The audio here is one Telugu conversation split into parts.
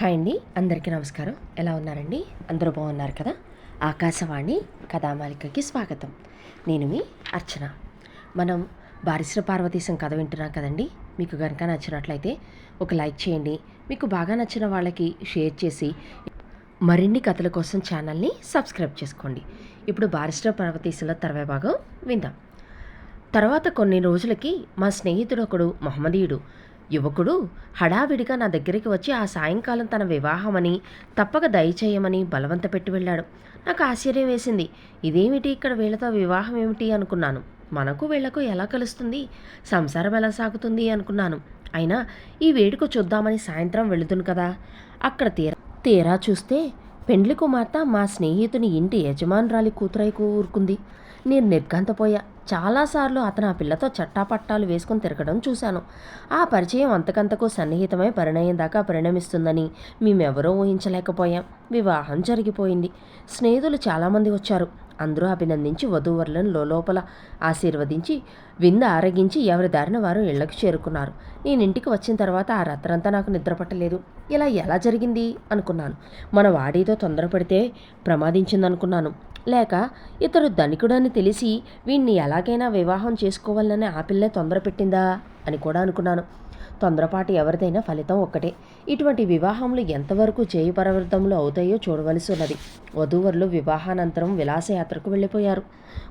హాయ్ అండి అందరికీ నమస్కారం. ఎలా ఉన్నారండి? అందరూ బాగున్నారు కదా? ఆకాశవాణి కథామాలికకి స్వాగతం. నేను మీ అర్చన. మనం బారిశ్ర పార్వతీశం కథ వింటున్నాం కదండి? మీకు కనుక నచ్చినట్లయితే ఒక లైక్ చేయండి. మీకు బాగా నచ్చిన వాళ్ళకి షేర్ చేసి మరిన్ని కథల కోసం ఛానల్ని సబ్స్క్రైబ్ చేసుకోండి. ఇప్పుడు బారిస్టర్ పార్వతీశంలో తర్వా భాగం విందాం. తర్వాత కొన్ని రోజులకి మా స్నేహితుడు ఒకడు మహమ్మదీయుడు యువకుడు హడావిడిగా నా దగ్గరికి వచ్చి ఆ సాయంకాలం తన వివాహమని తప్పక దయచేయమని బలవంత పెట్టి వెళ్ళాడు. నాకు ఆశ్చర్యం వేసింది. ఇదేమిటి ఇక్కడ వీళ్ళతో వివాహం ఏమిటి అనుకున్నాను. మనకు వీళ్ళకు ఎలా కలుస్తుంది? సంసారం ఎలా సాగుతుంది అనుకున్నాను. అయినా ఈ వేడుక చూద్దామని సాయంత్రం వెళుతును కదా. అక్కడ తీరా తీరా చూస్తే పెండ్లి కుమార్తె మా స్నేహితుని ఇంటి యజమానురాలి కూతురై కూరుకుంది. నేను నిర్గంతపోయా చాలాసార్లు అతను ఆ పిల్లతో చట్టాపట్టాలు వేసుకొని తిరగడం చూశాను. ఆ పరిచయం అంతకంతకు సన్నిహితమై పరిణయం దాకా పరిణమిస్తుందని మేమెవరో ఊహించలేకపోయాం. వివాహం జరిగిపోయింది. స్నేహితులు చాలామంది వచ్చారు. అందరూ అభినందించి వధూవరులను లోపల ఆశీర్వదించి వింద ఆరగించి ఎవరి దారిన వారు ఇళ్ళకు చేరుకున్నారు. నేను ఇంటికి వచ్చిన తర్వాత ఆ రాత్రంతా నాకు నిద్రపట్టలేదు. ఇలా ఎలా జరిగింది? అనుకున్నాను. మన వాడితో తొందరపడితే ప్రమాదించిందనుకున్నాను. లేక ఇతడు ధనికుడని తెలిసి వీణ్ణి ఎలాగైనా వివాహం చేసుకోవాలని ఆ పిల్లే తొందర పెట్టిందా అని కూడా అనుకున్నాను. తొందరపాటు ఎవరిదైనా ఫలితం ఒక్కటే. ఇటువంటి వివాహములు ఎంతవరకు చేయుపరవృతములు అవుతాయో చూడవలసి ఉన్నది. వధూవరులు వివాహానంతరం విలాసయాత్రకు వెళ్ళిపోయారు.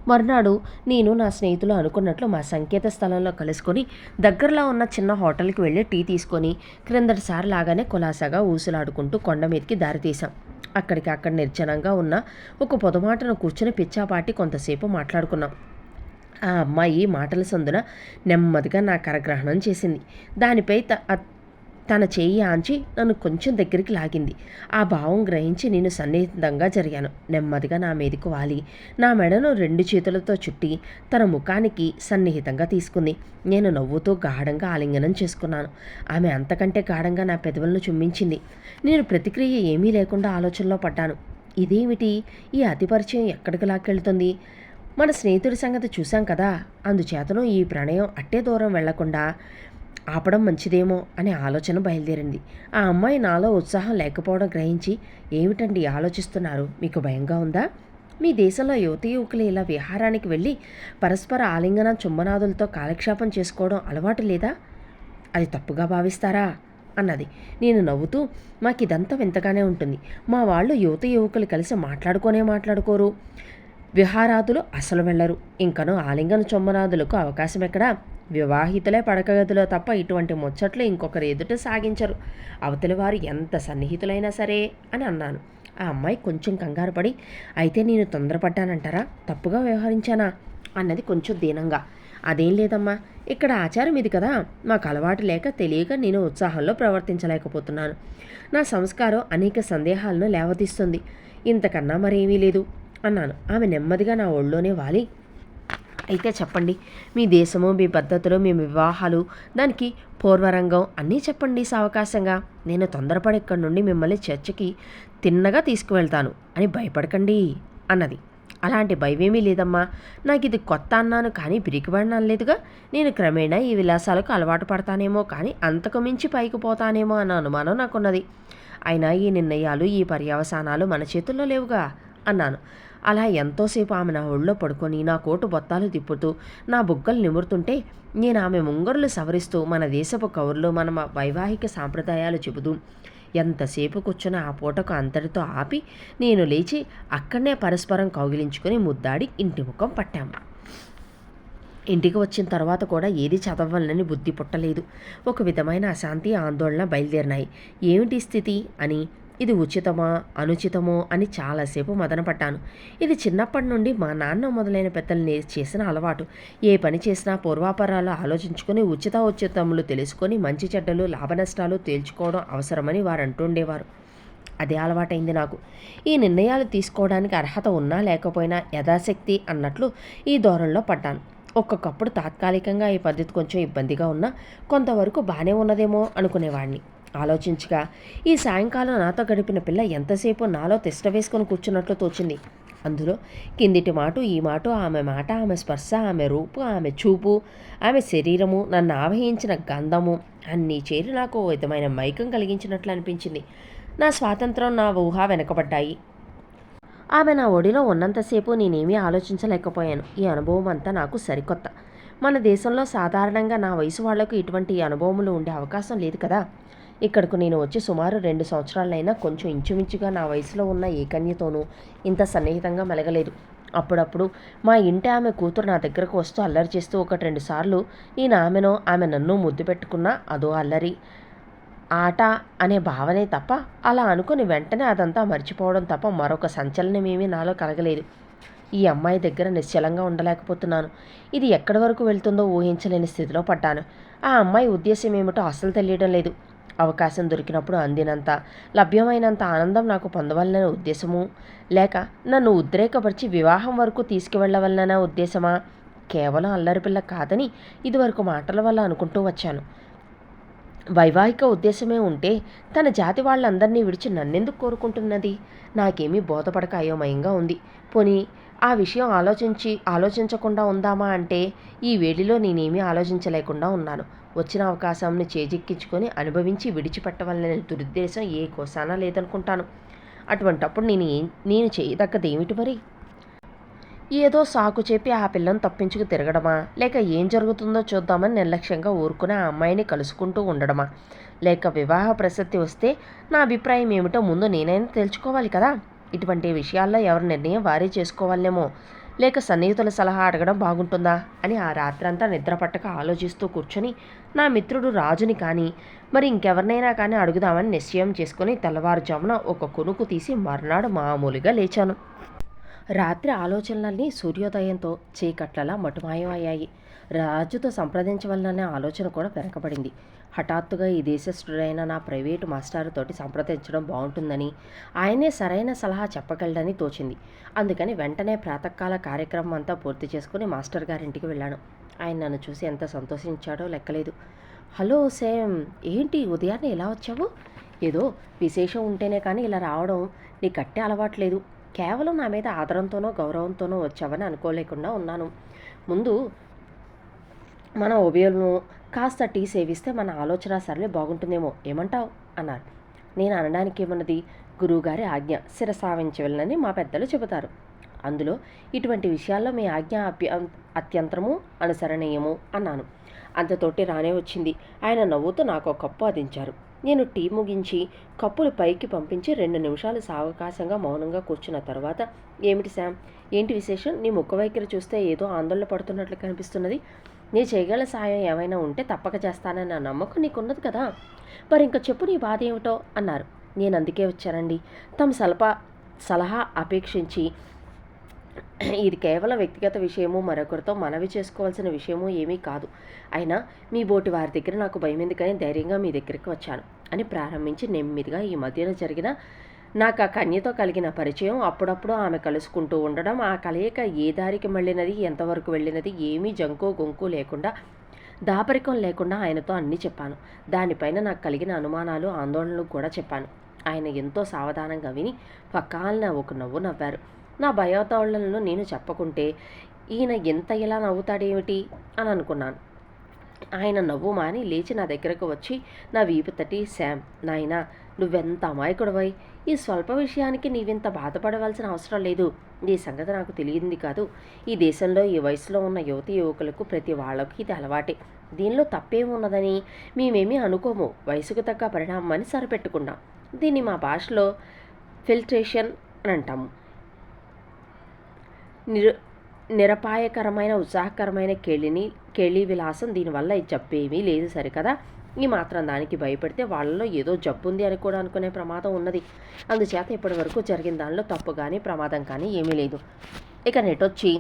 మర్నాడు నేను నా స్నేహితులు అనుకున్నట్లు మా సంకేత స్థలంలో కలుసుకొని దగ్గరలో ఉన్న చిన్న హోటల్కి వెళ్ళి టీ తీసుకొని క్రిందటిసారి లాగానే కులాసాగా ఊసులాడుకుంటూ కొండ మీదకి దారితీశాం అక్కడికి అక్కడ నిర్జనంగా ఉన్న ఒక పొదమాటను కూర్చుని పిచ్చాపాటి కొంతసేపు మాట్లాడుకున్నాం. ఆ అమ్మాయి మాటల సందున నెమ్మదిగా నా కరగ్రహణం చేసింది. దానిపై త తన చేయి ఆంచి నన్ను కొంచెం దగ్గరికి లాగింది. ఆ భావం గ్రహించి నేను సన్నిహితంగా జరిగాను. నెమ్మదిగా నా మీదకు వాలి. నా మెడను రెండు చేతులతో చుట్టి తన ముఖానికి సన్నిహితంగా తీసుకుంది. నేను నవ్వుతూ గాఢంగా ఆలింగనం చేసుకున్నాను. ఆమె అంతకంటే గాఢంగా నా పెదవులను చుమ్మించింది. నేను ప్రతిక్రియ ఏమీ లేకుండా ఆలోచనలో పడ్డాను. ఇదేమిటి? ఈ అతిపరిచయం ఎక్కడికి లాక్కెళ్తుంది? మన స్నేహితుడి సంగతి చూశాం కదా. అందుచేతను ఈ ప్రణయం అట్టే దూరం వెళ్ళకుండా ఆపడం మంచిదేమో అనే ఆలోచన బయలుదేరింది. ఆ అమ్మాయి నాలో ఉత్సాహం లేకపోవడం గ్రహించి ఏమిటండి ఆలోచిస్తున్నారు? మీకు భయంగా ఉందా? మీ దేశంలో యువత యువకులు ఇలా విహారానికి వెళ్ళి పరస్పర ఆలింగన చుమ్మనాదులతో కాలక్షేపం చేసుకోవడం అలవాటు లేదా? అది తప్పుగా భావిస్తారా? అన్నది. నేను నవ్వుతూ మాకు ఇదంతా వింతగానే ఉంటుంది. మా వాళ్ళు యువత యువకులు కలిసి మాట్లాడుకోనే మాట్లాడుకోరు. విహారాదులు అసలు వెళ్ళరు. ఇంకను ఆలింగన చొమ్మనాదులకు అవకాశం ఎక్కడా వివాహితులే పడకగదిలో తప్ప ఇటువంటి ముచ్చట్లు ఇంకొకరు ఎదుట సాగించరు. అవతలి వారు ఎంత సన్నిహితులైనా సరే అని అన్నాను. ఆ అమ్మాయి కొంచెం కంగారు పడి అయితే నేను తొందరపడ్డానంటారా? తప్పుగా వ్యవహరించానా? అన్నది కొంచెం దీనంగా. అదేం లేదమ్మా ఇక్కడ ఆచారం ఇది కదా. మాకు అలవాటు లేక తెలియక నేను ఉత్సాహంలో ప్రవర్తించలేకపోతున్నాను. నా సంస్కారం అనేక సందేహాలను లేవతీస్తుంది ఇంతకన్నా మరేమీ లేదు. అన్నాను ఆమె నెమ్మదిగా నా ఒళ్ళోనే వాలి. అయితే చెప్పండి మీ దేశము మీ పద్ధతులు మీ వివాహాలు దానికి పూర్వరంగం అన్నీ చెప్పండి సావకాశంగా. నేను తొందరపడి ఇక్కడి నుండి మిమ్మల్ని చర్చకి తిన్నగా తీసుకువెళ్తాను అని భయపడకండి అన్నది. అలాంటి భయమేమీ లేదమ్మా. నాకు ఇది కొత్త అన్నాను కానీ పిరికిబడిన అనలేదుగా నేను క్రమేణా ఈ విలాసాలకు అలవాటు పడతానేమో కానీ అంతకు మించి పైకి పోతానేమో అన్న అనుమానం నాకున్నది. అయినా ఈ నిర్ణయాలు ఈ పర్యవసానాలు మన చేతుల్లో లేవుగా అన్నాను. అలా ఎంతోసేపు ఆమె నా ఒళ్ళో పడుకొని నా కోటు బొత్తాలు తిప్పుతూ నా బుగ్గలు నిమురుతుంటే నేను ఆమె ముంగరులు సవరిస్తూ మన దేశపు కౌరులు మన వైవాహిక సాంప్రదాయాలు చెబుతూ ఎంతసేపు కూర్చున్న ఆ పూటకు అంతటితో ఆపి నేను లేచి అక్కడనే పరస్పరం కౌగిలించుకొని ముద్దాడి ఇంటి ముఖం పట్టాము ఇంటికి వచ్చిన తర్వాత కూడా ఏది చదవాలని బుద్ధి పుట్టలేదు. ఒక విధమైన అశాంతి ఆందోళన బయలుదేరినాయి. ఏమిటి స్థితి? అని ఇది ఉచితమా అనుచితమో అని చాలాసేపు మదనపడ్డాను. ఇది చిన్నప్పటి నుండి మా నాన్న మొదలైన పెద్దల్ని చేసిన అలవాటు. ఏ పని చేసినా పూర్వాపరాలు ఆలోచించుకొని ఉచిత ఉచితములు తెలుసుకొని మంచి చెడ్డలు లాభనష్టాలు తేల్చుకోవడం అవసరమని వారు అంటుండేవారు. అదే అలవాటైంది నాకు. ఈ నిర్ణయాలు తీసుకోవడానికి అర్హత ఉన్నా లేకపోయినా యథాశక్తి అన్నట్లు ఈ ధోరణిలో పడ్డాను. ఒక్కొక్కప్పుడు తాత్కాలికంగా ఈ పద్ధతి కొంచెం ఇబ్బందిగా ఉన్నా కొంతవరకు బాగానే ఉన్నదేమో అనుకునేవాడిని. ఆలోచించగా ఈ సాయంకాలం నాతో గడిపిన పిల్ల ఎంతసేపు నాలో తిష్ట వేసుకొని కూర్చున్నట్లు తోచింది. అందులో కిందిటి మాట ఈ మాట ఆమె మాట ఆమె స్పర్శ ఆమె రూపు ఆమె చూపు ఆమె శరీరము నన్ను ఆవహించిన గంధము అన్నీ చేరి నాకు విధమైన మైకం కలిగించినట్లు అనిపించింది. నా స్వాతంత్రం నా ఊహ వెనకబడ్డాయి. ఆమె నా ఒడిలో ఉన్నంతసేపు నేనేమీ ఆలోచించలేకపోయాను. ఈ అనుభవం అంతా నాకు సరికొత్త. మన దేశంలో సాధారణంగా నా వయసు వాళ్ళకు ఇటువంటి అనుభవములు ఉండే అవకాశం లేదు కదా? ఇక్కడకు నేను వచ్చి సుమారు రెండు సంవత్సరాలైనా కొంచెం ఇంచుమించుగా నా వయసులో ఉన్న ఏ కన్యతోనూ ఇంత సన్నిహితంగా మెలగలేదు. అప్పుడప్పుడు మా ఇంటి ఆమె కూతురు నా దగ్గరకు వస్తూ అల్లరి చేస్తూ ఒకటి రెండు సార్లు ఈయన ఆమెను ఆమె నన్ను ముద్దు పెట్టుకున్నా అదో అల్లరి ఆట అనే భావనే తప్ప అలా అనుకుని వెంటనే అదంతా మర్చిపోవడం తప్ప మరొక సంచలనమేమీ నాలో కలగలేదు. ఈ అమ్మాయి దగ్గర నిశ్చలంగా ఉండలేకపోతున్నాను. ఇది ఎక్కడి వరకు వెళ్తుందో ఊహించలేని స్థితిలో పడ్డాను. ఆ అమ్మాయి ఉద్దేశం ఏమిటో అస్సలు తెలియడం లేదు. అవకాశం దొరికినప్పుడు అందినంత లభ్యమైనంత ఆనందం నాకు పొందవలన ఉద్దేశము. లేక నన్ను ఉద్రేకపరిచి వివాహం వరకు తీసుకువెళ్ళవలన ఉద్దేశమా? కేవలం అల్లరిపిల్ల కాదని ఇదివరకు మాటల వల్ల అనుకుంటూ వచ్చాను. వైవాహిక ఉద్దేశమే ఉంటే తన జాతి వాళ్ళందరినీ విడిచి నన్నెందుకు కోరుకుంటున్నది? నాకేమీ బోధపడక అయోమయంగా ఉంది. పోనీ ఆ విషయం ఆలోచించి ఆలోచించకుండా ఉందామా అంటే ఈ వేడిలో నేనేమీ ఆలోచించలేకుండా ఉన్నాను. వచ్చిన అవకాశాన్ని చేజిక్కించుకొని అనుభవించి విడిచిపెట్టవాలనే దురుద్దేశం ఏ కోసానా లేదనుకుంటాను. అటువంటప్పుడు నేను ఏం నేను చేయదగ్గదేమిటి మరి? ఏదో సాకు చెప్పి ఆ పిల్లను తప్పించుకు తిరగడమా? లేక ఏం జరుగుతుందో చూద్దామని నిర్లక్ష్యంగా ఊరుకుని ఆ అమ్మాయిని కలుసుకుంటూ ఉండడమా? లేక వివాహ ప్రసక్తి వస్తే నా అభిప్రాయం ఏమిటో ముందు నేనైనా తెలుసుకోవాలి కదా? ఇటువంటి విషయాల్లో ఎవరి నిర్ణయం వారే చేసుకోవాలేమో? లేక సన్నిహితుల సలహా అడగడం బాగుంటుందా అని ఆ రాత్రంతా నిద్ర పట్టక ఆలోచిస్తూ కూర్చొని నా మిత్రుడు రాజుని కానీ మరి ఇంకెవరినైనా కానీ అడుగుదామని నిశ్చయం చేసుకుని తెల్లవారుజామున ఒక కొనుకు తీసి మర్నాడు మామూలుగా లేచాను. రాత్రి ఆలోచనలన్నీ సూర్యోదయంతో చీకట్లలా మటుమాయం అయ్యాయి రాజుతో సంప్రదించవలననే ఆలోచన కూడా వెనకబడింది. హఠాత్తుగా ఈ దేశస్థుడైన నా ప్రైవేటు మాస్టారుతోటి సంప్రదించడం బాగుంటుందని ఆయనే సరైన సలహా చెప్పగలడని తోచింది. అందుకని వెంటనే ప్రాతకాల కార్యక్రమం అంతా పూర్తి చేసుకుని మాస్టర్ గారింటికి వెళ్ళాను. ఆయన నన్ను చూసి ఎంత సంతోషించాడో లెక్కలేదు. హలో సేమ్ ఏంటి ఉదయాన్నే ఎలా వచ్చావు? ఏదో విశేషం ఉంటేనే కానీ ఇలా రావడం నీ కట్టే అలవాట్లేదు. కేవలం నా మీద ఆదరంతోనో గౌరవంతోనో వచ్చావని అనుకోలేకుండా ఉన్నాను. ముందు మన ఉభయలను కాస్త టీ సేవిస్తే మన ఆలోచన సరళి బాగుంటుందేమో ఏమంటావు? అన్నారు. నేను అనడానికి ఏమన్నది? గురువుగారి ఆజ్ఞ శిరసావించి వెళ్ళనని మా పెద్దలు చెబుతారు. అందులో ఇటువంటి విషయాల్లో మీ ఆజ్ఞ అభ్య అత్యంతరము అనుసరణీయము అన్నాను. అంతతోటి రానే వచ్చింది. ఆయన నవ్వుతూ నాకు ఒక కప్పు అందించారు. నేను టీ ముగించి కప్పులు పైకి పంపించి రెండు నిమిషాలు సావకాశంగా మౌనంగా కూర్చున్న తర్వాత ఏమిటి శామ్ ఏంటి విశేషం? నీ ముఖ వైఖరి చూస్తే ఏదో ఆందోళన పడుతున్నట్లు కనిపిస్తున్నది. నీ చేయగల సాయం ఏమైనా ఉంటే తప్పక చేస్తానన్న నమ్మకం నీకున్నది కదా. మరి ఇంకా చెప్పు నీ బాధ ఏమిటో అన్నారు. నేను అందుకే వచ్చానండి. తమ సలపా సలహా అపేక్షించి ఇది కేవలం వ్యక్తిగత విషయము మరొకరితో మనవి చేసుకోవాల్సిన విషయము ఏమీ కాదు. అయినా మీ బోటి వారి దగ్గర నాకు భయం ఎందుకని ధైర్యంగా మీ దగ్గరికి వచ్చాను అని ప్రారంభించి నెమ్మదిగా ఈ మధ్యన జరిగిన నాకు ఆ కన్యతో కలిగిన పరిచయం అప్పుడప్పుడు ఆమె కలుసుకుంటూ ఉండడం ఆ కలయిక ఏ దారికి మళ్ళినది ఎంతవరకు వెళ్ళినది ఏమీ జంకు గొంకు లేకుండా దాపరికం లేకుండా ఆయనతో అన్నీ చెప్పాను. దానిపైన నాకు కలిగిన అనుమానాలు ఆందోళనలు కూడా చెప్పాను. ఆయన ఎంతో సావధానంగా విని పక్కాలన ఒక నవ్వు నవ్వారు. నా భయోతాళనను నేను చెప్పకుంటే ఈయన ఎంత ఇలా నవ్వుతాడేమిటి? అని అనుకున్నాను. ఆయన నవ్వు మాని లేచి నా దగ్గరకు వచ్చి నా వీపు తట్టి శామ్ నాయనా నువ్వెంత అమాయకుడవై? ఈ స్వల్ప విషయానికి నీవింత బాధపడవలసిన అవసరం లేదు. ఈ సంగతి నాకు తెలియంది కాదు. ఈ దేశంలో ఈ వయసులో ఉన్న యువతి యువకులకు ప్రతి వాళ్ళకి ఇది అలవాటే. దీనిలో తప్పేమున్నదని మేమేమీ అనుకోము. వయసుకు తగ్గ పరిణామమని సరిపెట్టుకున్నాం. దీన్ని మా భాషలో ఫిల్ట్రేషన్ అని అంటాము. నిరు నిరపాయకరమైన ఉత్సాహకరమైన కేళిని కేళి విలాసం దీనివల్ల చెప్పేమీ లేదు సరికదా? ఈ మాత్రం దానికి భయపడితే వాళ్ళలో ఏదో జబ్బు ఉంది అని కూడా అనుకునే ప్రమాదం ఉన్నది. అందుచేత ఇప్పటి వరకు జరిగిన దానిలో తప్పు కానీ ప్రమాదం కానీ ఏమీ లేదు. ఇక నెట్ వచ్చి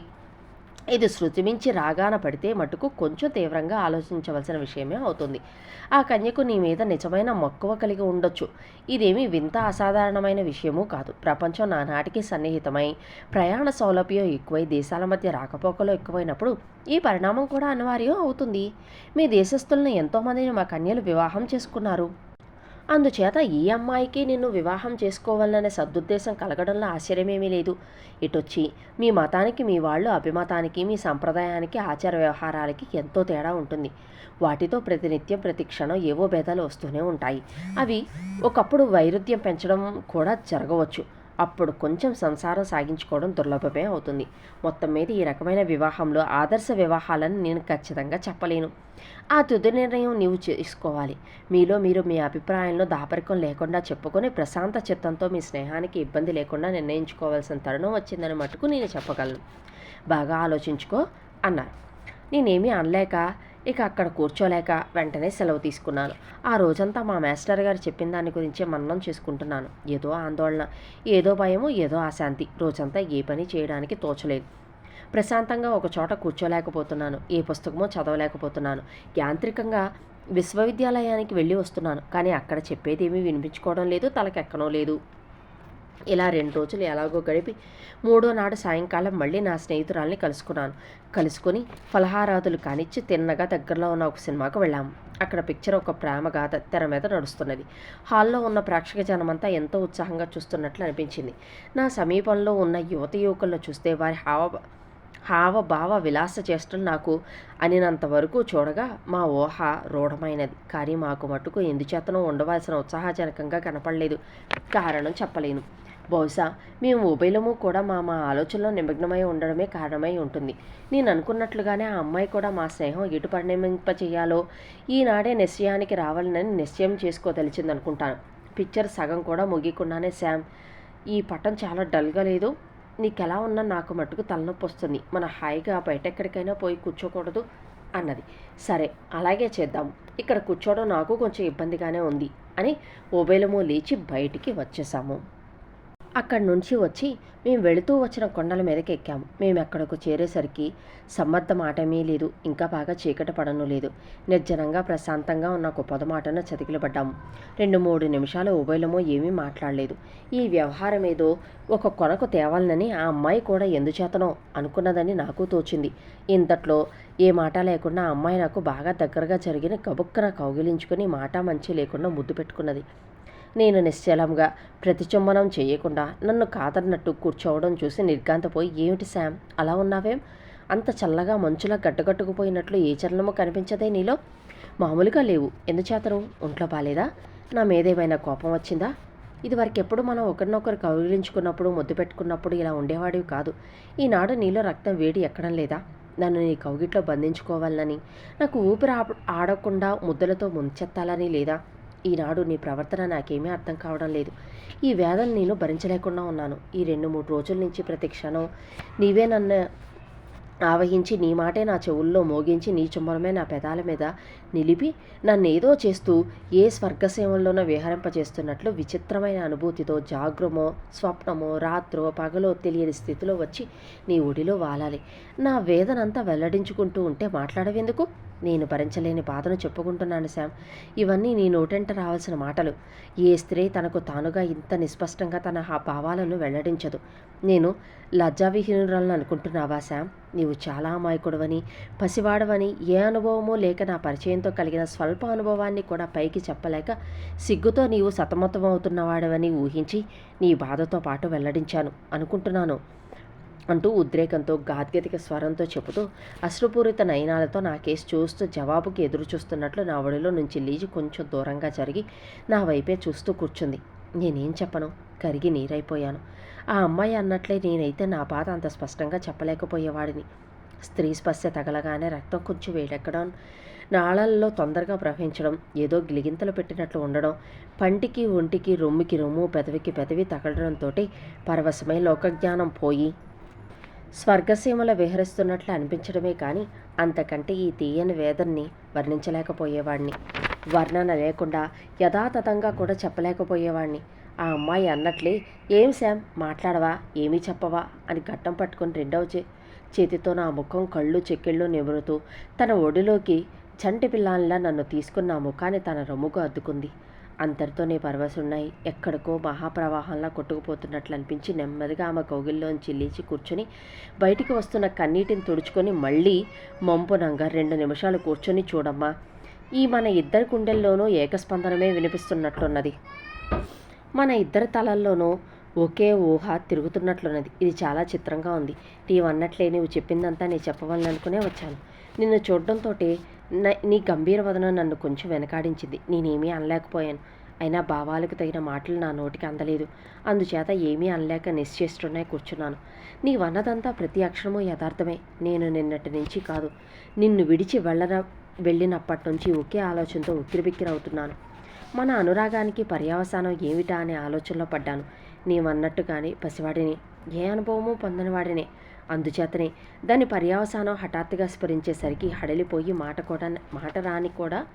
ఇది శృతి మించి రాగాన పడితే మటుకు కొంచెం తీవ్రంగా ఆలోచించవలసిన విషయమే అవుతుంది. ఆ కన్యకు నీ మీద నిజమైన మక్కువ కలిగి ఉండొచ్చు. ఇదేమి వింత అసాధారణమైన విషయము కాదు. ప్రపంచం నానాటికి సన్నిహితమై ప్రయాణ సౌలభ్యం ఎక్కువై దేశాల మధ్య రాకపోకలు ఎక్కువైనప్పుడు ఈ పరిణామం కూడా అనివార్యం అవుతుంది. మీ దేశస్థులను ఎంతోమందిని మా కన్యలు వివాహం చేసుకున్నారు. అందుచేత ఈ అమ్మాయికి నిన్ను వివాహం చేసుకోవాలనే సదుద్దేశం కలగడంలో ఆశ్చర్యమేమీ లేదు. ఇటొచ్చి మీ మతానికి మీ వాళ్ళు అభిమతానికి మీ సంప్రదాయానికి ఆచార వ్యవహారాలకి ఎంతో తేడా ఉంటుంది. వాటితో ప్రతినిత్యం ప్రతిక్షణం ఏవో భేదాలు వస్తూనే ఉంటాయి. అవి ఒకప్పుడు వైరుధ్యం పెంచడం కూడా జరగవచ్చు. అప్పుడు కొంచెం సంసారం సాగించుకోవడం దుర్లభమే అవుతుంది. మొత్తం మీద ఈ రకమైన వివాహంలో ఆదర్శ వివాహాలను నేను ఖచ్చితంగా చెప్పలేను. ఆ తుది నిర్ణయం నీవు చేసుకోవాలి. మీలో మీరు మీ అభిప్రాయంలో దాపరికం లేకుండా చెప్పుకొని ప్రశాంత చిత్తంతో మీ స్నేహానికి ఇబ్బంది లేకుండా నిర్ణయించుకోవాల్సిన తరుణం వచ్చిందని మటుకు నేను చెప్పగలను. బాగా ఆలోచించుకో అన్నారు. నేనేమీ అనలేక ఇక అక్కడ కూర్చోలేక వెంటనే సెలవు తీసుకున్నాను. ఆ రోజంతా మా మాస్టర్ గారు చెప్పిన దాని గురించే మననం చేసుకుంటున్నాను. ఏదో ఆందోళన ఏదో భయము ఏదో అశాంతి. రోజంతా ఏ పని చేయడానికి తోచలేదు. ప్రశాంతంగా ఒక చోట కూర్చోలేకపోతున్నాను. ఏ పుస్తకమో చదవలేకపోతున్నాను. యాంత్రికంగా విశ్వవిద్యాలయానికి వెళ్ళి వస్తున్నాను. కానీ అక్కడ చెప్పేదేమీ వినిపించుకోవడం లేదు తలకెక్కడం లేదు. ఇలా రెండు రోజులు ఎలాగో గడిపి మూడో నాడు సాయంకాలం మళ్ళీ నా స్నేహితురాల్ని కలుసుకున్నాను. కలుసుకొని ఫలహారాదులు కానిచ్చి తిన్నగా దగ్గరలో ఉన్న ఒక సినిమాకు వెళ్ళాము అక్కడ పిక్చర్ ఒక ప్రేమగాథ తెర మీద నడుస్తున్నది. హాల్లో ఉన్న ప్రేక్షక జనమంతా ఎంతో ఉత్సాహంగా చూస్తున్నట్లు అనిపించింది. నా సమీపంలో ఉన్న యువత యువకులను చూస్తే వారి హావ హావభావ విలాస చేష్టలు నాకు అనినంతవరకు చూడగా మా ఊహ రూఢమైనది. కానీ మాకు మటుకు ఎందుచేతనో ఉండవలసిన ఉత్సాహజనకంగా కనపడలేదు. కారణం చెప్పలేను. బహుశా మేము ఉభయలము కూడా మా మా ఆలోచనలో నిమగ్నమై ఉండడమే కారణమై ఉంటుంది. నేను అనుకున్నట్లుగానే ఆ అమ్మాయి కూడా మా స్నేహం ఎటు పరిణమింపచేయాలో ఈనాడే నిశ్చయానికి రావాలని నిశ్చయం చేసుకోదలిచింది అనుకుంటాను పిక్చర్ సగం కూడా ముగియకుండానే శామ్ ఈ పటం చాలా డల్గా లేదు. నీకెలా ఉన్నా నాకు మట్టుకు తలనొప్పి వస్తుంది. మన హాయిగా బయట ఎక్కడికైనా పోయి కూర్చోకూడదు అన్నది. సరే అలాగే చేద్దాం. ఇక్కడ కూర్చోవడం నాకు కొంచెం ఇబ్బందిగానే ఉంది అని ఓబేలమో లేచి బయటికి వచ్చేసాము అక్కడి నుంచి వచ్చి మేము వెళుతూ వచ్చిన కొండల మీదకి ఎక్కాము. మేము ఎక్కడకు చేరేసరికి సమ్మర్థం ఆటమీ లేదు ఇంకా బాగా చీకటి పడను లేదు. నిర్జనంగా ప్రశాంతంగా ఉన్న ఒక పొదమాటన చతికిలబడ్డాము రెండు మూడు నిమిషాలు ఉభయలమో ఏమీ మాట్లాడలేదు. ఈ వ్యవహారం ఏదో ఒక కొనకు తేవాలనని ఆ అమ్మాయి కూడా ఎందుచేతనో అనుకున్నదని నాకు తోచింది. ఇంతట్లో ఏ మాట లేకుండా ఆ అమ్మాయి నాకు బాగా దగ్గరగా జరిగిన కబుక్కన కౌగిలించుకుని మాట మంచి లేకుండా ముద్దు పెట్టుకున్నది. నేను నిశ్చలంగా ప్రతిచుంబనం చేయకుండా నన్ను కాదన్నట్టు కూర్చోవడం చూసి నిర్గాంతపోయి ఏమిటి శామ్ అలా ఉన్నావేం? అంత చల్లగా మంచులా గడ్డగట్టుకుపోయినట్లు ఏ చలనమో కనిపించదే నీలో? మామూలుగా లేవు. ఎందుచేతను? ఒంట్లో బాలేదా? నా మీదేమైనా కోపం వచ్చిందా? ఇదివరకెప్పుడు మనం ఒకరినొకరు కౌగిలించుకున్నప్పుడు ముద్దు పెట్టుకున్నప్పుడు ఇలా ఉండేవాడివి కాదు. ఈనాడు నీలో రక్తం వేడి ఎక్కడం లేదా? నన్ను నీ కౌగిట్లో బంధించుకోవాలని నాకు ఊపిరి ఆడకుండా ముద్దలతో ముంచెత్తాలని లేదా? ఈనాడు నీ ప్రవర్తన నాకేమీ అర్థం కావడం లేదు. ఈ వేదన నేను భరించలేకుండా ఉన్నాను. ఈ రెండు మూడు రోజుల నుంచి ప్రతి క్షణం నీవే నన్ను ఆవహించి నీ మాటే నా చెవుల్లో మోగించి నీ చుమ్మరమే నా పెదాల మీద నిలిపి నన్నేదో చేస్తూ ఏ స్వర్గసేవంలోనో విహరింపజేస్తున్నట్లు విచిత్రమైన అనుభూతితో జాగ్రమో స్వప్నమో రాత్రో పగలో తెలియని స్థితిలో వచ్చి నీ ఒడిలో వాలాలి. నా వేదనంతా వెల్లడించుకుంటూ ఉంటే మాట్లాడవేందుకు? నేను భరించలేని బాధను చెప్పుకుంటున్నాను శామ్ ఇవన్నీ నీ నోటెంట రావాల్సిన మాటలు. ఏ స్త్రీ తనకు తానుగా ఇంత నిస్పష్టంగా తన ఆ భావాలను వెల్లడించదు. నేను లజ్జావిహీనురాలను అనుకుంటున్నావా శామ్ నీవు చాలా అమాయకుడవని పసివాడవని ఏ అనుభవమో లేక నా పరిచయంతో కలిగిన స్వల్ప అనుభవాన్ని కూడా పైకి చెప్పలేక సిగ్గుతో నీవు సతమతమవుతున్నవాడవని ఊహించి నీ బాధతో పాటు వెల్లడించాను. అనుకుంటున్నాను. అంటూ ఉద్రేకంతో గాద్గతిక స్వరంతో చెబుతూ అశ్రుపూరిత నయనాలతో నా కేసు చూస్తూ జవాబుకి ఎదురు చూస్తున్నట్లు నా ఒడిలో నుంచి లీజు కొంచెం దూరంగా జరిగి నా వైపే చూస్తూ కూర్చుంది. నేనేం చెప్పను? కరిగి నీరైపోయాను. ఆ అమ్మాయి అన్నట్లే నేనైతే నా బాధ అంత స్పష్టంగా చెప్పలేకపోయేవాడిని. స్త్రీ స్పర్శ తగలగానే రక్తం కొంచెం వేడెక్కడం నాళల్లో తొందరగా ప్రవహించడం ఏదో గిలిగింతలు పెట్టినట్లు ఉండడం పంటికి ఒంటికి రొమ్ముకి రొమ్ము పెదవికి పెదవి తగలడంతో పరవశమై లోకజ్ఞానం పోయి స్వర్గసీమలో విహరిస్తున్నట్లు అనిపించడమే కానీ అంతకంటే ఈ తీయని వేదన్ని వర్ణించలేకపోయేవాడిని వర్ణన లేకుండా యథాతథంగా కూడా చెప్పలేకపోయేవాడిని ఆ అమ్మాయి అన్నట్లే ఏం శామ్ మాట్లాడవా? ఏమీ చెప్పవా? అని గట్టం పట్టుకుని రెండవ చే చేతితో నా ముఖం కళ్ళు చెక్కిళ్ళు నిమురుతూ తన ఒడిలోకి చంటి పిల్లాన్లా నన్ను తీసుకున్న ఆ ముఖాన్ని తన రొమ్ముకు అద్దుకుంది. అంతటితోనే పరవశున్నాయి. ఎక్కడికో మహాప్రవాహంలా కొట్టుకుపోతున్నట్లు అనిపించి నెమ్మదిగా ఆమె కౌగిల్లోంచి లేచి కూర్చొని బయటికి వస్తున్న కన్నీటిని తుడుచుకొని మళ్ళీ మంపునంగా రెండు నిమిషాలు కూర్చొని చూడమ్మా. ఈ మన ఇద్దరి గుండెల్లోనూ ఏకస్పందనమే వినిపిస్తున్నట్లున్నది. మన ఇద్దరి తలల్లోనూ ఒకే ఊహ తిరుగుతున్నట్లున్నది. ఇది చాలా చిత్రంగా ఉంది. నీవన్నట్లే నువ్వు చెప్పిందంతా నేను చెప్పవాలని అనుకునే వచ్చాను. నిన్ను చూడడంతో నీ గంభీర వదనం నన్ను కొంచెం వెనకాడించింది. నేనేమీ అనలేకపోయాను. అయినా భావాలకు తగిన మాటలు నా నోటికి అందలేదు. అందుచేత ఏమీ అనలేక నిశ్చేస్తున్నాయి కూర్చున్నాను. నీ వన్నదంతా ప్రతి అక్షరము యథార్థమే. నేను నిన్నటి నుంచి కాదు. నిన్ను విడిచి వెళ్ళన వెళ్ళినప్పటి నుంచి ఒకే ఆలోచనతో ఉక్కిరిబిక్కిరవుతున్నాను. మన అనురాగానికి పర్యావసానం ఏమిటా అనే ఆలోచనలో పడ్డాను. నీవన్నట్టుగానే పసివాడిని. ఏ అనుభవము పొందనివాడినే. అందుచేతనే దాని పర్యవసానం హఠాత్తుగా స్ఫురించేసరికి హడలిపోయి మాట కూడా మాట రాని కూడా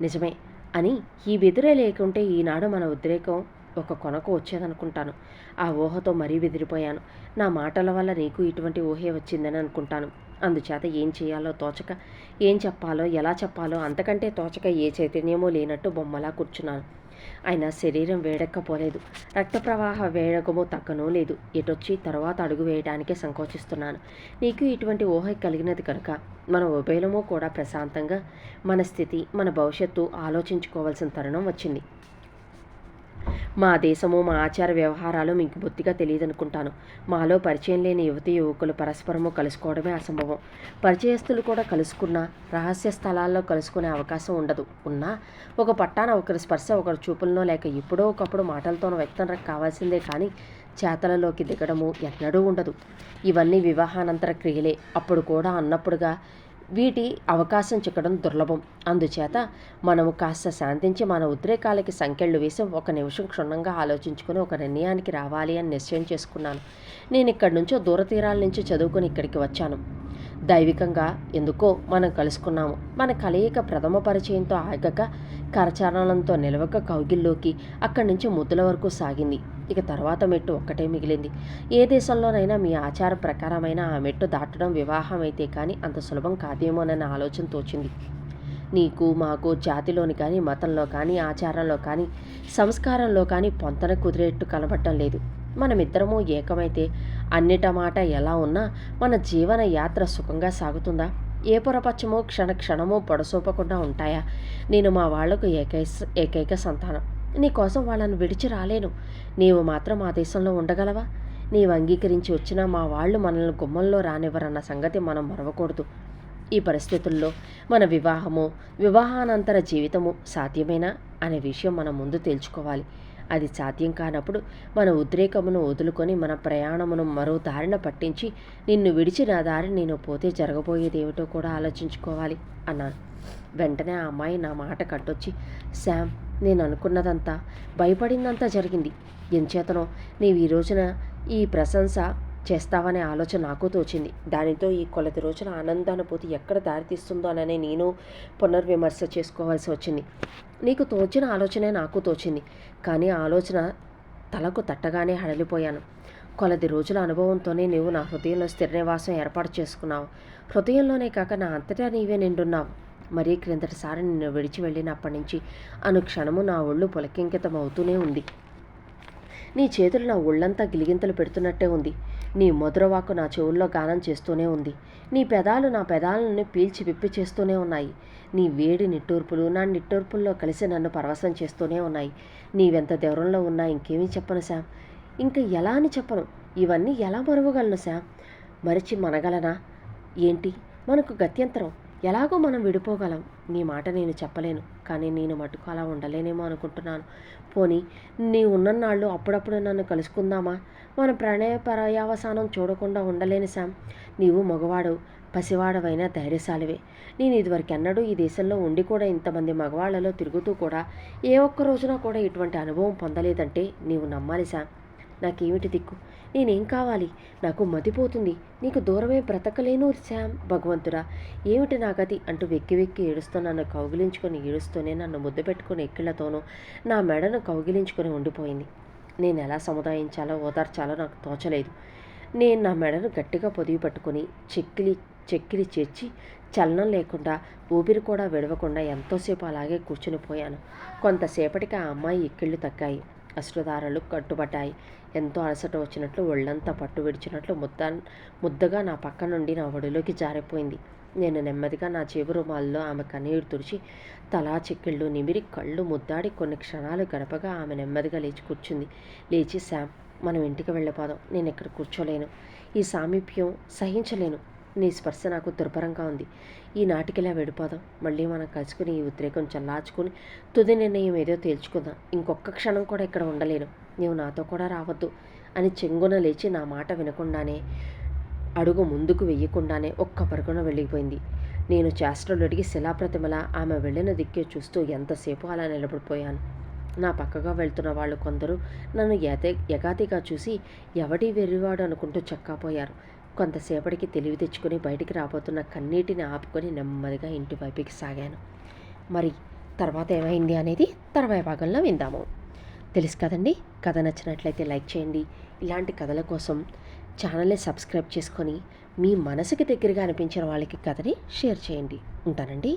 నిజమే అని ఈ బెదిరే లేకుంటే ఈనాడు మన ఉద్రేకం ఒక కొనకు వచ్చేదనుకుంటాను. ఆ ఊహతో మరీ బెదిరిపోయాను. నా మాటల వల్ల నీకు ఇటువంటి ఊహే వచ్చిందని అనుకుంటాను. అందుచేత ఏం చేయాలో తోచక ఏం చెప్పాలో ఎలా చెప్పాలో అంతకంటే తోచక ఏ చైతన్యమో లేనట్టు బొమ్మలా కూర్చున్నాను. అయినా శరీరం వేడెక్కపోలేదు రక్త ప్రవాహ వేడకము తగ్గనూ లేదు. ఎటొచ్చి తర్వాత అడుగు వేయడానికే సంకోచిస్తున్నాను. నీకు ఇటువంటి ఊహ కలిగినది కనుక మన ఉభయలము కూడా ప్రశాంతంగా మన స్థితి మన భవిష్యత్తు ఆలోచించుకోవాల్సిన తరుణం వచ్చింది. మా దేశము మా ఆచార వ్యవహారాలు మీకు బొత్తిగా తెలియదనుకుంటాను. మాలో పరిచయం లేని యువతి యువకులు పరస్పరము కలుసుకోవడమే అసంభవం. పరిచయస్తులు కూడా కలుసుకున్న రహస్య స్థలాల్లో కలుసుకునే అవకాశం ఉండదు. ఉన్నా ఒక పట్టాన ఒకరి స్పర్శ ఒకరి చూపులనో లేక ఎప్పుడో ఒకప్పుడు మాటలతోనో వ్యక్తం కావాల్సిందే కానీ చేతలలోకి దిగడము ఎన్నడూ ఉండదు. ఇవన్నీ వివాహానంతర క్రియలే. అప్పుడు కూడా అన్నప్పుడుగా వీటి అవకాశం చిక్కడం దుర్లభం. అందుచేత మనము కాస్త శాంతించి మన ఉద్రేకాలకి సంఖ్యలు వేసి ఒక నిమిషం క్షుణ్ణంగా ఆలోచించుకుని ఒక నిర్ణయానికి రావాలి అని నిశ్చయం చేసుకున్నాను. నేను ఇక్కడి నుంచో దూరతీరాల నుంచి చదువుకొని ఇక్కడికి వచ్చాను. దైవికంగా ఎందుకో మనం కలుసుకున్నాము. మన కలయిక ప్రథమ పరిచయంతో ఆగక కరచారణంతో నిలవక కౌగిల్లోకి అక్కడి నుంచి ముద్దుల వరకు సాగింది. ఇక తర్వాత మెట్టు ఒక్కటే మిగిలింది. ఏ దేశంలోనైనా మీ ఆచార ప్రకారమైన ఆ మెట్టు దాటడం వివాహం అయితే కానీ అంత సులభం కాదేమోనన్న ఆలోచన తోచింది. నీకు మాకు జాతిలోని కానీ మతంలో కానీ ఆచారంలో కానీ సంస్కారంలో కానీ పొంతన కుదిరేట్టు కనబడటం లేదు. మనమిద్దరము ఏకమైతే అన్నిట మాట ఎలా ఉన్నా మన జీవన యాత్ర సుఖంగా సాగుతుందా? ఏ పొరపచ్చమో క్షణ క్షణమో పొడసూపకుండా ఉంటాయా? నేను మా వాళ్ళకు ఏకైక ఏకైక సంతానం. నీకోసం వాళ్ళను విడిచి రాలేను. నీవు మాత్రం మా దేశంలో ఉండగలవా? నీవు అంగీకరించి వచ్చినా మా వాళ్ళు మనల్ని గుమ్మంలో రానివ్వరన్న సంగతి మనం మరవకూడదు. ఈ పరిస్థితుల్లో మన వివాహము వివాహానంతర జీవితము సాధ్యమేనా అనే విషయం మనం ముందు తేల్చుకోవాలి. అది సాధ్యం కానప్పుడు మన ఉద్రేకమును వదులుకొని మన ప్రయాణమును మరో దారిన పట్టించి నిన్ను విడిచి నా దారి నేను పోతే జరగబోయేదేమిటో కూడా ఆలోచించుకోవాలి అన్నాను. వెంటనే ఆ అమ్మాయి నా మాట కట్టొచ్చి శామ్ నేను అనుకున్నదంతా భయపడిందంతా జరిగింది. ఎంచేతనో నీవు ఈ రోజున ఈ ప్రశంస చేస్తావనే ఆలోచన నాకు తోచింది. దానితో ఈ కొలది రోజుల ఆనందానుభూతి ఎక్కడ దారితీస్తుందోనని నేను పునర్విమర్శ చేసుకోవాల్సి వచ్చింది. నీకు తోచిన ఆలోచనే నాకు తోచింది. కానీ ఆలోచన తలకు తట్టగానే హడలిపోయాను. కొలది రోజుల అనుభవంతోనే నీవు నా హృదయంలో స్థిర నివాసం ఏర్పాటు చేసుకున్నావు. హృదయంలోనే కాక నా అంతటా నీవే నిండున్నావు. మరీ క్రిందటిసారి నిన్ను విడిచి వెళ్ళినప్పటి నుంచి అనుక్షణము నా ఒళ్ళు పులకింకితం అవుతూనే ఉంది. నీ చేతులు నా ఒళ్ళంతా గిలిగింతలు పెడుతున్నట్టే ఉంది. నీ మధురవాకు నా చెవుల్లో గానం చేస్తూనే ఉంది. నీ పెదాలు నా పెదాలను పీల్చి విప్పి చేస్తూనే ఉన్నాయి. నీ వేడి నిట్టూర్పులు నా నిట్టూర్పుల్లో కలిసి నన్ను పరవశం చేస్తూనే ఉన్నాయి. నీవెంత దూరంలో ఉన్నా ఇంకేమీ చెప్పను శామ్ ఇంకా ఎలా అని చెప్పను? ఇవన్నీ ఎలా మరువగలను శామ్ మరిచి మనగలనా? ఏంటి? మనకు గత్యంతరం. ఎలాగో మనం విడిపోగలం. నీ మాట నేను చెప్పలేను. కానీ నేను మటుకు అలా ఉండలేనేమో అనుకుంటున్నాను. పోనీ నీ ఉన్ననాళ్ళు అప్పుడప్పుడు నన్ను కలుసుకుందామా? మన ప్రణయ పర్యావసానం చూడకుండా ఉండలేని శామ్ నీవు మగవాడు పసివాడవైన ధైర్యశాలివే. నేను ఇదివరకెన్నడూ ఈ దేశంలో ఉండి కూడా ఇంతమంది మగవాళ్ళలో తిరుగుతూ కూడా ఏ ఒక్క రోజున కూడా ఇటువంటి అనుభవం పొందలేదంటే నీవు నమ్మాలి శామ్ నాకేమిటి దిక్కు? నేనేం కావాలి? నాకు మతిపోతుంది. నీకు దూరమే బ్రతకలేను శ్యామ్. భగవంతుడా ఏమిటి నా గతి? అంటూ వెక్కి వెక్కి ఏడుస్తూ నన్ను కౌగిలించుకొని ఏడుస్తూనే నన్ను ముద్దు పెట్టుకుని ఎక్కిళ్ళతోనూ నా మెడను కౌగిలించుకొని ఉండిపోయింది. నేను ఎలా సముదాయించాలో ఓదార్చాలో నాకు తోచలేదు. నేను నా మెడను గట్టిగా పొదివి పట్టుకుని చెక్కిలి చెక్కిలి చేర్చి చలనం లేకుండా ఊపిరి కూడా విడవకుండా ఎంతోసేపు అలాగే కూర్చుని పోయాను. కొంతసేపటికి ఆ అమ్మాయి ఎక్కిళ్ళు తగ్గాయి. అశ్రుధారలు కట్టుబడ్డాయి. ఎంతో అలసట వచ్చినట్లు ఒళ్ళంతా పట్టు విడిచినట్లు ముద్ద ముద్దగా నా పక్క నుండి నా ఒడిలోకి జారిపోయింది. నేను నెమ్మదిగా నా జేబు రుమాల్లో ఆమె కన్నీరు తుడిచి తలా చిక్కిళ్ళు నిమిరి కళ్ళు ముద్దాడి కొన్ని క్షణాలు గడపగా ఆమె నెమ్మదిగా లేచి కూర్చుంది. లేచి శామ్ మనం ఇంటికి వెళ్ళిపోదాం. నేను ఇక్కడ కూర్చోలేను. ఈ సామీప్యం సహించలేను. నీ స్పర్శ నాకు దుర్భరంగా ఉంది. ఈ నాటికిలా వెళ్ళిపోదాం మళ్ళీ మనం కలుసుకుని ఈ ఉద్రేకం చల్లార్చుకుని తుది నిర్ణయం ఏదో తేల్చుకుందాం. ఇంకొక క్షణం కూడా ఇక్కడ ఉండలేను. నీవు నాతో కూడా రావద్దు అని చెంగున లేచి నా మాట వినకుండానే అడుగు ముందుకు వెయ్యకుండానే ఒక్క పరుగున వెళ్ళిపోయింది. నేను చేష్టలు అడిగి శిలాప్రతిమల ఆమె వెళ్ళిన దిక్కే చూస్తూ ఎంతసేపు అలా నిలబడిపోయాను. నా పక్కగా వెళ్తున్న వాళ్ళు కొందరు నన్ను ఎతే ఎగాతిగా చూసి ఎవడి వెర్రివాడు అనుకుంటూ చెక్కాపోయారు. కొంతసేపటికి తెలివి తెచ్చుకొని బయటికి రాబోతున్న కన్నీటిని ఆపుకొని నెమ్మదిగా ఇంటి వైపుకి సాగాను. మరి తర్వాత ఏమైంది అనేది తర్వాత భాగంలో విందాము. తెలుసు కదండి? కథ నచ్చినట్లయితే లైక్ చేయండి. ఇలాంటి కథల కోసం ఛానల్ని సబ్స్క్రైబ్ చేసుకొని మీ మనసుకి దగ్గరగా అనిపించిన వాళ్ళకి కథని షేర్ చేయండి. ఉంటానండి?